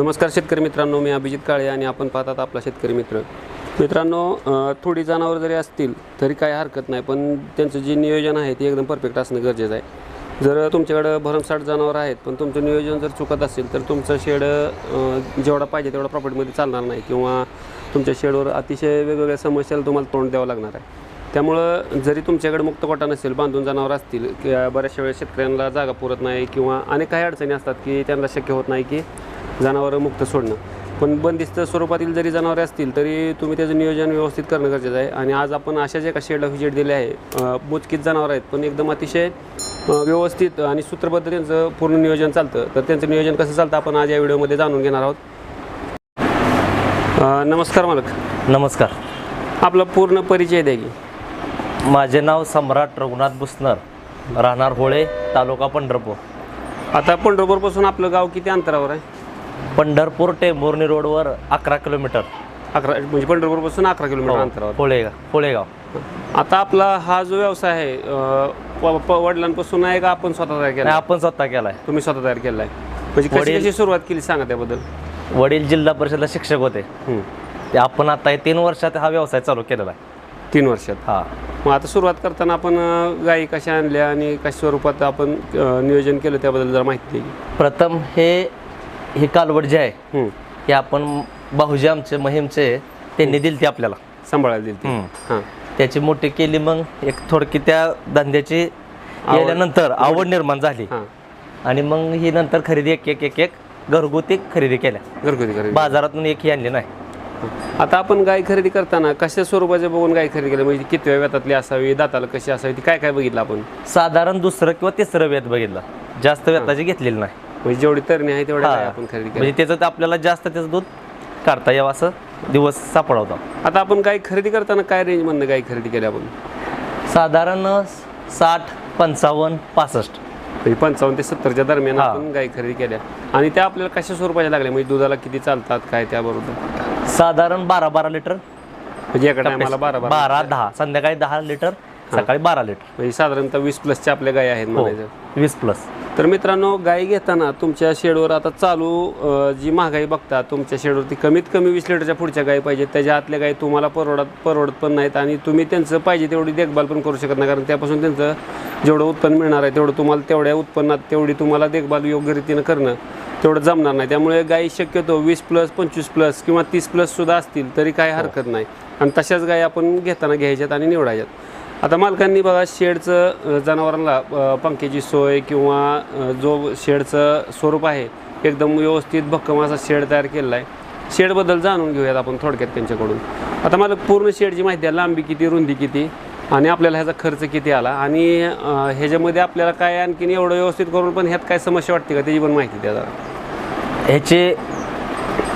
नमस्कार शेतकरी मित्रांनो मी अभिजित काळे आणि आपण पाहतात आपला शेतकरी मित्र. मित्रांनो थोडी जनावर जरी असतील तरी काय हरकत नाही पण त्यांचं जे नियोजन आहे ते एकदम परफेक्ट असणं गरजेचं आहे. जर तुमच्याकडं भरमसाठ जनावर आहेत पण तुमचं नियोजन जर चुकत असेल तर तुमचं शेड जेवढा पाहिजे तेवढा प्रॉपर्टीमध्ये चालणार नाही किंवा तुमच्या शेडवर अतिशय वेगवेगळ्या समस्याला तुम्हाला तोंड द्यावं लागणार आहे. त्यामुळं जरी तुमच्याकडे मुक्त कोटा नसेल बांधून जनावर असतील किंवा बऱ्याचशा वेळेस शेतकऱ्यांना जागा पुरत नाही किंवा अनेक काही अडचणी असतात की त्यांना शक्य होत नाही की जनावरं मुक्त सोडणं. पण बंदिस्त स्वरूपातील जरी जनावरे असतील तरी तुम्ही त्याचं नियोजन व्यवस्थित करणं गरजेचं आहे. आणि आज आपण अशाच एका शेडला व्हिजिट दिली आहे. अं, मोजकीत जनावर आहेत पण एकदम अतिशय व्यवस्थित आणि सूत्रबद्ध त्यांचं पूर्ण नियोजन चालतं. तर त्यांचं नियोजन कसं चालतं आपण आज या व्हिडिओमध्ये जाणून घेणार आहोत. नमस्कार मालक. नमस्कार. आपला पूर्ण परिचय द्या की. माझे नाव सम्राट रघुनाथ बुसनर. राहणार होळे तालुका पंढरपूर. आता पंढरपूरपासून आपलं गाव किती अंतरावर आहे? पंढरपूर टेंभुर्णी रोडवर अकरा किलोमीटर. अकरा म्हणजे पंढरपूरपासून अकरा किलोमीटर अंतरावर. होळेगाव होळेगाव आता आपला हा जो व्यवसाय आहे अं, प- प- वडिलांपासून आहे का आपण स्वतः तयार केला आपण स्वतः केलाय. तुम्ही स्वतः तयार केला आहे म्हणजे कशी वडील- कशी सुरुवात केली सांगा त्याबद्दल. वडील जिल्हा परिषदला शिक्षक होते. हं. ते आपण आता हे तीन वर्षात हा व्यवसाय चालू केलेला आहे. तीन वर्षात? हा. मग आता सुरुवात करताना आपण अं, गायी कशा आणल्या आणि कशा स्वरूपात आपण अं, नियोजन केलं त्याबद्दल जरा माहिती द्या. प्रथम हे हे कालवड जे आहे हं. आपण भाऊजी आमचे महिमचे त्यांनी दिली ती आपल्याला. सांभाळायला दिली ती. हां. त्याची मोठी केली मग एक थोडकी त्या धंद्याची गेल्यानंतर आवड निर्माण झाली. आणि मग ही नंतर खरेदी एक एक एक एक घरगुती खरेदी केल्या. घरगुती खरेदी. बाजारातून एक ही आणली नाही. आता आपण गाय खरेदी करताना कशा स्वरूपाचे बघून गाय खरेदी केली? म्हणजे कितव्या वेतातली असावी दाताला कशी असावी ती काय काय बघितलं आपण? साधारण दुसरं किंवा तिसरं वेत बघितलं. जास्त वेताची घेतलेली नाही. म्हणजे जेवढी तरणी आहे तेवढ्या. गाय आपण खरेदी केली म्हणजे त्याचं ते आपल्याला जास्त त्याचं दूध काढता यावं असं दिवस सापडवतो. आता आपण गाय खरेदी करताना काय रेंजमधनं गाय खरेदी केली आपण? साधारण साठ पंचावन्न पासष्ट. म्हणजे पंचावन्न ते सत्तरच्या दरम्यान हा. आपण गाय खरेदी केल्या. आणि त्या आपल्याला कशा स्वरूपाच्या लागल्या? म्हणजे दुधाला किती चालतात काय त्याबरोबर? साधारण बारा बारा लिटर. म्हणजे एका टायमाला बारा बारा बारा दहा. संध्याकाळी दहा लिटर. सकाळी बारा लिटर म्हणजे साधारणतः वीस प्लसच्या आपल्या गाय आहेत हो म्हणायचं. वीस प्लस तर मित्रांनो गाय घेताना तुमच्या शेडवर आता चालू अं, जी महागाई बघता तुमच्या शेडवरती कमीत कमी वीस लिटरच्या पुढच्या गायी पाहिजेत. त्याच्या आतल्या गायी तुम्हाला परवडत परवडत पण नाहीत आणि तुम्ही त्यांचं पाहिजे तेवढी देखभाल पण करू शकत नाही कारण त्यापासून त्यांचं जेवढं उत्पन्न मिळणार आहे तेवढं तुम्हाला तेवढ्या उत्पन्नात तेवढी तुम्हाला देखभाल योग्य रीतीनं करणं तेवढं जमणार नाही. त्यामुळे गायी शक्यतो वीस प्लस पंचवीस प्लस किंवा तीस प्लस सुद्धा असतील तरी काही हरकत नाही. आणि तशाच गायी आपण घेताना घ्यायच्यात आणि निवडायच्यात. आता मालकांनी बघा शेडचं जनावरांना पंख्याची सोय किंवा जो शेडचं स्वरूप आहे एकदम व्यवस्थित भक्कम असा शेड तयार केलेला आहे शेडबद्दल जाणून घेऊयात आपण थोडक्यात त्यांच्याकडून. आता मला पूर्ण शेडची माहिती आहे लांबी किती रुंदी किती आणि आपल्याला ह्याचा खर्च किती आला? आणि ह्याच्यामध्ये आपल्याला काय आणखीन एवढं व्यवस्थित करून पण ह्यात काय समस्या वाटते का? त्याची पण माहिती द्या जरा. ह्याची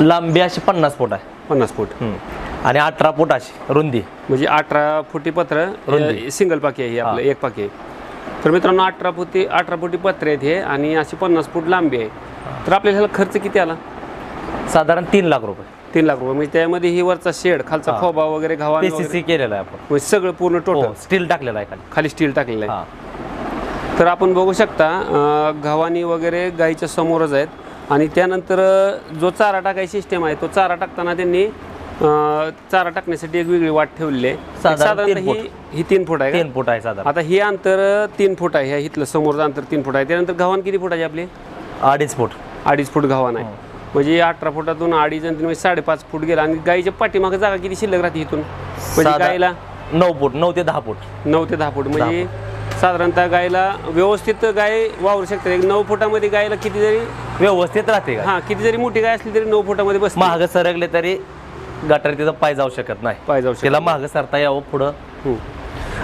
लांबी अशी पन्नास फूट आहे. पन्नास फूट. आणि अठरा फूट अशी रुंदी. म्हणजे अठरा फुटी पत्र रुंदी. सिंगल पाकी आहे हे आपलं एक पाकी. आहे तर मित्रांनो अठरा फुटी अठरा फुटी पत्रे आहेत हे आणि अशी पन्नास फूट लांबी आहे. तर आपल्याला ह्याला खर्च किती आला? साधारण तीन लाख रुपये. तीन लाख रुपये. म्हणजे त्यामध्ये ही वरचा शेड खालचा खोबा वगैरे घावा पीसीसी केलेला आहे आपण. म्हणजे सगळं पूर्ण टोटल हो स्टील टाकलेला आहे खाली. खाली स्टील टाकलेलं आहे. हा. तर आपण बघू शकता अं, गव्हाणी वगैरे गाईच्या समोरच आहेत. आणि त्यानंतर अं, जो चारा टाकायची सिस्टम आहे तो चारा टाकताना त्यांनी चारा टाकण्यासाठी एक वेगळी वाट ठेवलेली आहे. साधारण ही ही तीन फूट आहे का? तीन फूट आहे साधारण. आता हे अंतर तीन फूट आहे. ह्या इथलं समोरचं अंतर तीन फूट आहे. त्यानंतर गव्हाण किती फुटाची आपली? अडीच फूट. अडीच फूट गव्हाण आहे. म्हणजे अठरा फुटातून अडीच आणि तीन म्हणजे साडेपाच फूट गेला. आणि गाईच्या पाठीमागे जागा किती शिल्लक राहते इथून? म्हणजे साधा- गाईला? नऊ फूट. नऊ ते दहा फूट. नऊ ते दहा फूट. म्हणजे साधारणतः गायला व्यवस्थित गाय वावरू शकते. एक नऊ फुटामध्ये गायला किती जरी व्यवस्थित राहते का हा किती जरी मोठी गाय असली तरी नऊ फुटामध्ये बस महाग सरकले तरी गटार तिचा पाय जाऊ शकत नाही. पाय जाऊ शकते तिला महाग सरता यावं पुढं. हम्म.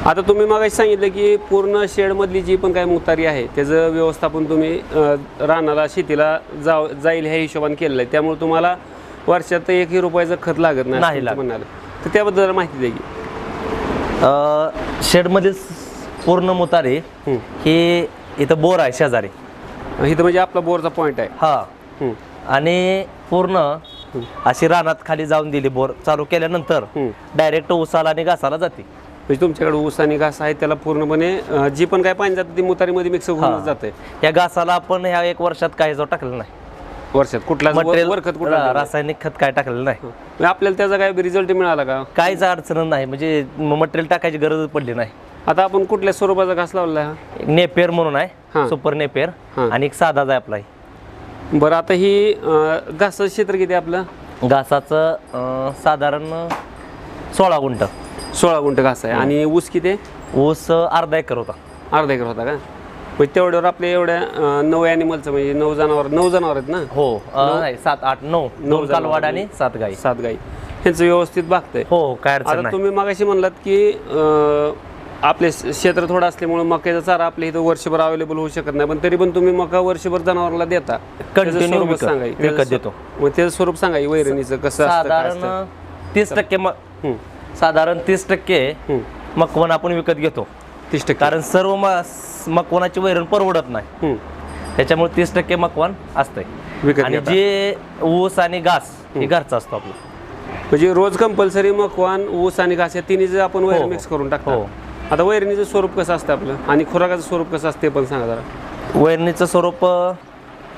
आता तुम्ही मग सांगितलं की पूर्ण शेडमधली जी पण काय मुतारी आहे त्याचं व्यवस्थापन तुम्ही अं, रानाला शेतीला जाव जाईल ह्या हिशोबाने केलेलं आहे. त्यामुळे तुम्हाला वर्षात एकही रुपयाचं खत लागत नाही नाही असं लागत. तुमचं म्हणाल. तर त्याबद्दल जरा माहिती द्या की. अं, शेडमधील पूर्ण मुतारी हम्म. ही इथं बोर आहे शेजारी. इथं म्हणजे आपला बोरचा पॉईंट आहे. हा. हम्म. आणि पूर्ण अशी रानात खाली जाऊन दिली बोर चालू केल्यानंतर. डायरेक्ट उसाला आणि घासाला जाते. म्हणजे तुमच्याकडे ऊस आणि घास आहे त्याला पूर्णपणे जी पण काय पाणी जातं ती मुतारीमध्ये मिक्स होऊन जाते. या घासाला आपण ह्या एक वर्षात काही जो टाकलं नाही. वर्षात कुठला रासायनिक खत काय टाकलेलं नाही. म्हणजे आपल्याला त्याचा काय रिझल्ट मिळाला का? काहीच अडचण नाही म्हणजे मटेरियल टाकायची गरज पडली नाही. आता आपण कुठल्या स्वरूपाचा घास लावला नेपेर म्हणून. आहे सुपर नेपेर. आणि एक साधाच आहे आपला. बरं आता ही अं, घासाचं क्षेत्र किती आहे आपलं? घासाचं अं, साधारण सोळा गुंठ. सोळा गुंठ घास आहे. आणि ऊस किती आहे? ऊस अर्धा एकर होता. अर्धा एकर होता का? म्हणजे तेवढ्यावर आपल्या एवढ्या अं, नऊ ॲनिमलचं म्हणजे नऊ जनावर नऊ जनावर आहेत ना? हो अं, नाही सात आठ नऊ. दोन कालवाड आणि सात गाई. सात गाई. ह्यांचं व्यवस्थित बघतंय हो हो, काय अडचण आता नाही. तुम्ही मागाशी म्हणलात की अं, आपले क्षेत्र थोडं असल्यामुळे मक्याचा चारा आपल्या इथं वर्षभर अवेलेबल होऊ शकत नाही. पण तरी पण तुम्ही मका वर्षभर जनावरांना देता. स्वरूप विकत- देतो. मग त्याचं स्वरूप सांगाय वैरणीचं कसं असतं काय असतं. साधारण तीस टक्के म- हं, साधारण तीस टक्के हं. मकवन आपण विकत घेतो. तीस टक्के. कारण सर्व म- मकवनाची वैरण परवडत नाही. हं, त्याच्यामुळे तीस टक्के मकवान असतंय. विकत आणि घेता. जे ऊस आणि घास हे घरचा असतो आपला. म्हणजे रोज कंपल्सरी मकवान ऊस आणि घास या तिन्ही आपण वैर हो, मिक्स करून टाकतो. हो. आता वैरणीचं स्वरूप कसं असतं आपलं? आणि खुराकाचं स्वरूप कसं असतं ते पण सांगा जरा. वैरणीचं स्वरूप अं,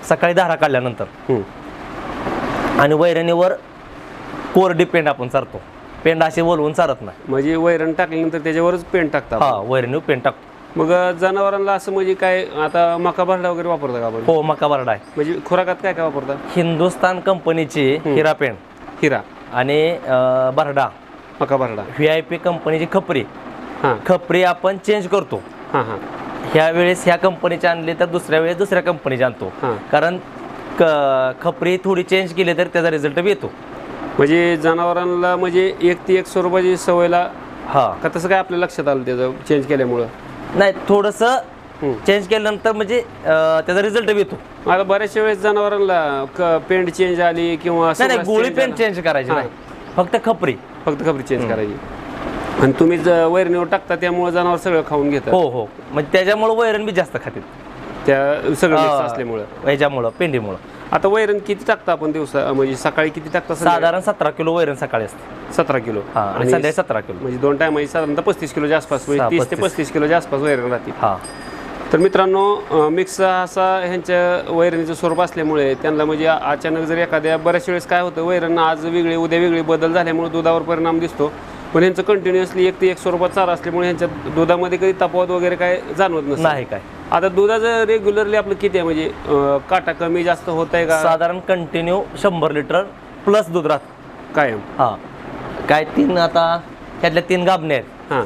सकाळी धारा काढल्यानंतर. हं. आणि वैरणीवर कोरडी पेंड आपण चारतो. पेंड असे वलवून चारत नाही. म्हणजे वैरण टाकल्यानंतर त्याच्यावरच पेंट टाकतात हा वैरणीवर पेंड टाकतो. मग जनावरांना असं म्हणजे काय आता मका भरडा वगैरे वापरता का आपण? हो मका बरडा आहे. म्हणजे खुराकात काय काय वापरता? हिंदुस्तान कंपनीची हिरा पेंड. हिरा. आणि अं, बरडा मका भरडा. व्ही आय पी कंपनीची खपरी. खपरी आपण चेंज करतो. हां हां. ह्या वेळेस ह्या कंपनीची आणली तर दुसऱ्या वेळेस दुसऱ्या कंपनीची आणतो. हां. कारण खपरी थोडी चेंज केली तर त्याचा रिझल्ट येतो. म्हणजे जनावरांना म्हणजे एक ती एक स्वरूपाची सवयला हा. का तसं काय आपल्या लक्षात आलं त्याचं चेंज केल्यामुळं? नाही थोडंसं. चेंज केल्यानंतर म्हणजे त्याचा रिझल्ट येतो. मला बऱ्याचशा वेळेस जनावरांना पेंट चेंज आली किंवा गोळी झालं. चेंज करायची. नाही. फक्त खपरी. फक्त खबरी चेंज करायची. आणि तुम्ही ज- वैरणीवर टाकता त्यामुळे जनावर सगळं खाऊन घेतात. हो हो. म्हणजे त्याच्यामुळं वैरण बी जास्त खातील त्या सगळं mix हा. असल्यामुळं. ह्याच्यामुळं पेंडीमुळं आता वैरण किती टाकता आपण दिवसा म्हणजे सकाळी किती टाकता साधारण सतरा किलो वैरण सकाळी असते. सतरा किलो. हा आणि संध्याकाळी सतरा किलो. म्हणजे दोन टाइम साधारणतः पस्तीस किलोच्या आसपास म्हणजे तीस ते पस्तीस. किलोच्या आसपास वैरण राहते. हा. तर मित्रांनो मिक्स असा ह्यांच्या वैरणीचं स्वरूप असल्यामुळे त्यांना म्हणजे अचानक जर एखाद्या बऱ्याच वेळेस काय होतं वैरण आज वेगळी उद्या वेगळी बदल झाल्यामुळे दुधावर परिणाम दिसतो. पण ह्यांचं कंटिन्युअसली एक ते एक स्वरूपात चारा असल्यामुळे ह्यांच्या दुधामध्ये कधी तफावत वगैरे काय जाणवत नसतं नाही काय. आता दुधाचं रेग्युलरली आपलं किती आहे? म्हणजे अं, काटा कमी जास्त होत आहे का? साधारण कंटिन्यू शंभर लिटर प्लस दूध राहत. कायम. हा. काय तीन आता त्यातल्या तीन गाबणे आहेत. हां.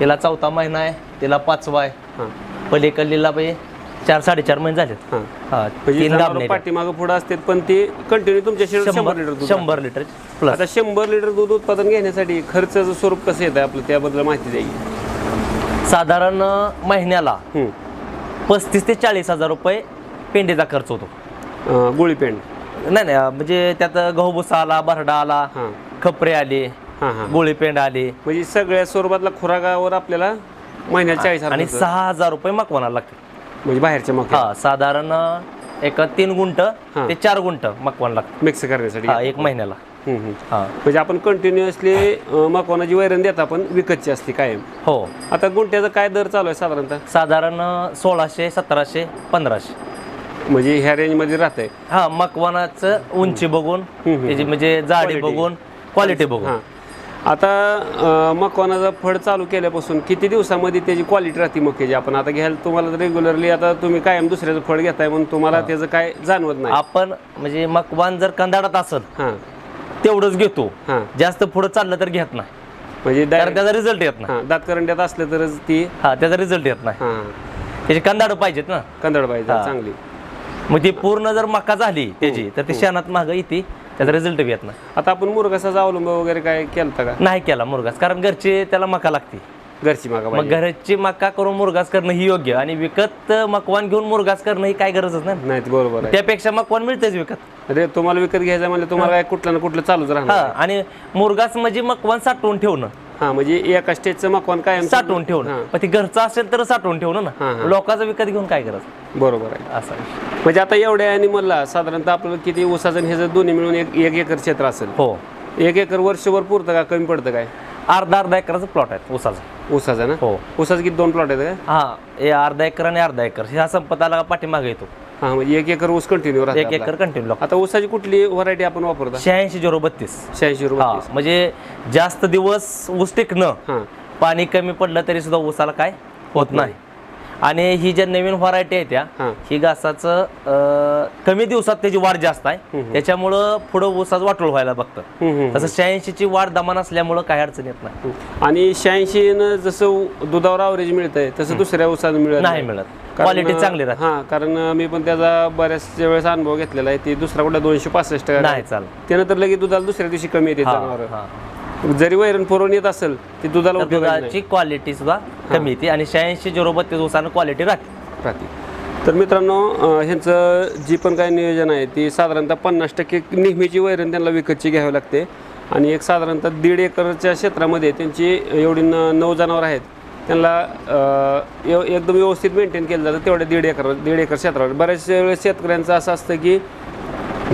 तिला चौथा महिना आहे तिला पाचवा आहे. हां. पलीकडलीला पाहिजे चार साडेचार महिने झालेत. हां. तीन पाठीमागं पुढं असतात पण ते कंटिन्यू तुमच्या शरीरात शंभर लिटर दूध शंभर लिटर प्लस आता शंभर लिटर दूध उत्पादन घेण्यासाठी खर्चाचं स्वरूप कसं येतं आपलं? त्याबद्दल माहिती द्यायची साधारण महिन्याला. पस्तीस ते चाळीस हजार रुपये पेंडीचा खर्च होतो. गोळी पेंड. नाही नाही म्हणजे त्यात गहू भुसा आला बरडा आला हां. खपरे आले गोळी पेंड आली. म्हणजे सगळ्या स्वरूपातला खुराकावर आपल्याला महिन्याला चाळीस हजार आणि. सहा हजार रुपये मकवाना लागते म्हणजे बाहेरच्या मग हा साधारण एक तीन गुंट हा. ते चार गुंट मकवान लागतं मिक्स करण्यासाठी. हा एक महिन्याला. हा. म्हणजे आपण कंटिन्युअसली मकवानाची वैरण देता पण विकतची असते कायम. हो. आता गुंट्याचा काय दर चालू आहे साधारणतः? साधारण सोळाशे सतराशे पंधराशे. म्हणजे ह्या रेंजमध्ये राहत आहे हा मकवानाचं उंची बघून. त्याची म्हणजे जाडी. बघून क्वालिटी बघून. आता मकवानाचं फळ चालू केल्यापासून किती दिवसामध्ये त्याची क्वालिटी राहते मक्याची आपण आता घ्यायला तुम्हाला रेग्युलरली आता तुम्ही कायम दुसऱ्याचं फळ घेताय म्हणून तुम्हाला त्याचं काय जाणवत नाही. आपण म्हणजे मकवान जर कंदाडात असेल हां. तेवढंच घेतो. हां. जास्त पुढे चाललं तर घेत नाही. म्हणजे कारण त्याचा रिझल्ट येत नाही. हां दात करंड्यात असलं तरच ती हा त्याचा रिझल्ट येत नाही. हां. त्याची कंदाड पाहिजेत ना. कंदड पाहिजे हां. चांगली. मग ती पूर्ण जर मका झाली त्याची तर ती शेणात मागं येते. त्याचा रिझल्ट बी येत नाही. आता आपण मुरगासाचा अवलंब वगैरे काय केलता का? नाही केला मुरगास कारण घरची त्याला मका लागते. घरची मागा मग पाहिजे. घरची मका करून मुरगास करणं ही योग्य आणि विकत मकवान घेऊन मुरगास करणं ही काय गरजच नाही बरोबर आहे. त्यापेक्षा मकवान मिळतेच विकत. अरे तुम्हाला विकत घ्यायचं म्हणजे तुम्हाला काय कुठलं ना कुठलं चालूच हा राहणार आणि मुरगास म्हणजे मकवान साठवून ठेवणं. हा म्हणजे एका स्टेजचं मकवान कायम साठवून हां. ठेवणं पण ती घरचं असेल तर साठवून ठेवणं हां, ना. हां. लोकांचं विकत घेऊन काय गरज बरोबर आहे. असं. म्हणजे आता एवढ्या ॲनिमलला साधारणतः आपल्याला किती ऊसाचं आणि ह्याचं दोन्ही मिळून एक एक एकर क्षेत्र असेल. हो. एक एकर वर्षभर पुरतं का? कमी पडतं काय? अर्धा अर्धा एकराचं प्लॉट आहे ऊसाचा. ऊसाचं ना? हो. ऊसाचं किती दोन प्लॉट आहेत का? हा हे अर्धा एकर आणि अर्धा एकर. ह्या संपत आला पाठीमागे येतो. हा म्हणजे एक एकर ऊस कंटिन्यू एक एकर कंटिन्यू लागतो आता ऊसाची कुठली व्हरायटी आपण वापरता? शहाऐंशी झिरो बत्तीस. शहाऐंशी रुपये हा म्हणजे जास्त दिवस ऊस टिकणं हा. पाणी कमी पडलं तरी सुद्धा ऊसाला काय होत नाही. आणि ही ज्या नवीन व्हरायटी आहे त्या हा. घासाचं अं, कमी दिवसात त्याची वाढ जास्त आहे. त्याच्यामुळं पुढं ऊसाचं वाटोळ व्हायला बघतं. हम्म, हम्म. तसं शहाऐंशीची वाढ दमान असल्यामुळं काही अडचण येत नाही. आणि शहाऐंशी न जसं दुधावर अवरेज मिळतंय तसं दुसऱ्या ऊसात मिळत नाही. मिळत. क्वालिटी चांगली राहते. हा कारण मी पण त्याचा बऱ्याच वेळेस अनुभव घेतलेला आहे. ती दुसरा कुठला दोनशे पासष्ट नाही चालत त्यानं तर लगेच दुधाला दुसऱ्या दिवशी कमी येते जनावर. जरी वैरण पुरवून येत असेल ती दुधाला. दुधाची क्वालिटी सुद्धा कमी येते आणि शहाऐंशी झिरो बत्तीस ऊसानं क्वालिटी राहते. राहते. तर मित्रांनो ह्यांचं जी पण काही नियोजन आहे ती साधारणतः पन्नास टक्के नेहमीची वैरण त्यांना विकतची घ्यावी लागते. आणि एक साधारणतः दीड एकरच्या क्षेत्रामध्ये त्यांची एवढी न नऊ जनावर आहेत. त्यांना अं, एकदम व्यवस्थित मेंटेन केलं जातं तेवढ्या दीड एकर दीड एकर क्षेत्रावर. बऱ्याच वेळेस शेतकऱ्यांचं असं असतं की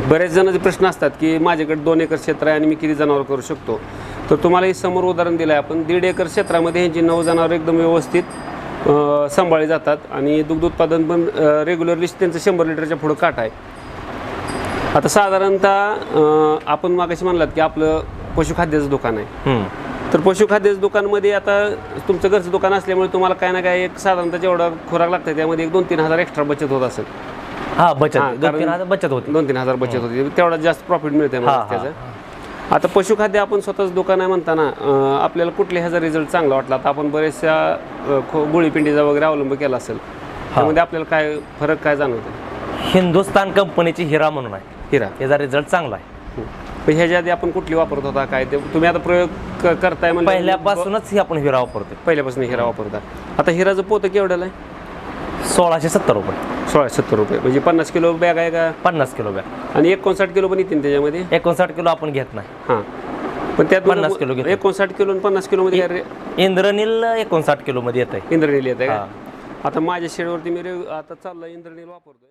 बरेच जणांचे प्रश्न असतात की माझ्याकडे दोन एकर क्षेत्र आहे आणि मी किती जनावर करू शकतो? तर तुम्हाला हे समोर उदाहरण दिलं आहे आपण. दीड एकर क्षेत्रामध्ये ह्यांची नऊ जनावर एकदम व्यवस्थित सांभाळले सांभाळली जातात आणि दुग्ध उत्पादन पण रेग्युलरली त्यांचं शंभर लिटरच्या पुढं काट आहे. आता साधारणतः आपण मागाशी म्हणलात की आपलं पशुखाद्याचं दुकान आहे. तर पशुखाद्याचं दुकानमध्ये आता तुमचं घरचं दुकान असल्यामुळे तुम्हाला काय ना काय एक साधारणतः जेवढा खुराक लागतं त्यामध्ये एक दोन तीन हजार एक्स्ट्रा बचत होत असेल. हा बचत. हा, दोन कारण- तीन हजार बचत होती. दोन तीन हजार बचत होती. तेवढा जास्त प्रॉफिट मिळते मला हा, त्याचं. आता पशुखाद्य आपण स्वतःच दुकान आहे म्हणताना अं, आपल्याला कुठल्या ह्याचा रिझल्ट चांगला वाटला? आता आपण बऱ्याचशा अं, खो- गोळीपिंडीचा वगैरे अवलंब केला असेल. त्यामध्ये आपल्याला काय फरक काय जाणवतो हिंदुस्तान कंपनीची हिरा म्हणून आहे. हिरा. याचा रिझल्ट चांगला आहे. पण ह्याच्या आधी आपण कुठली वापरत होता? काय ते तुम्ही आता प्रयोग क- करताय म्हणजे पहिल्यापासूनच ही आपण हिरा वापरतो पहिल्यापासून हिरा वापरता. आता हिराचं पोतं केवढ्याला आहे? सोळाशे सत्तर रुपये. सोळा सत्तर रुपये. म्हणजे पन्नास किलो बॅग आहे का? पन्नास किलो बॅग. आणि एकोणसाठ किलो पण येतील त्याच्यामध्ये? एकोणसाठ किलो आपण घेत नाही. हां. पण त्यात पन्नास किलो घेतो. एकोणसाठ किलो आणि पन्नास किलोमध्ये काय रे- इंद्रनील एकोणसाठ किलो मध्ये येत आहे इंद्रनील येत आहे. का आता माझ्या शेडवरती मी रे- आता चाललं इंद्रनील वापरतोय.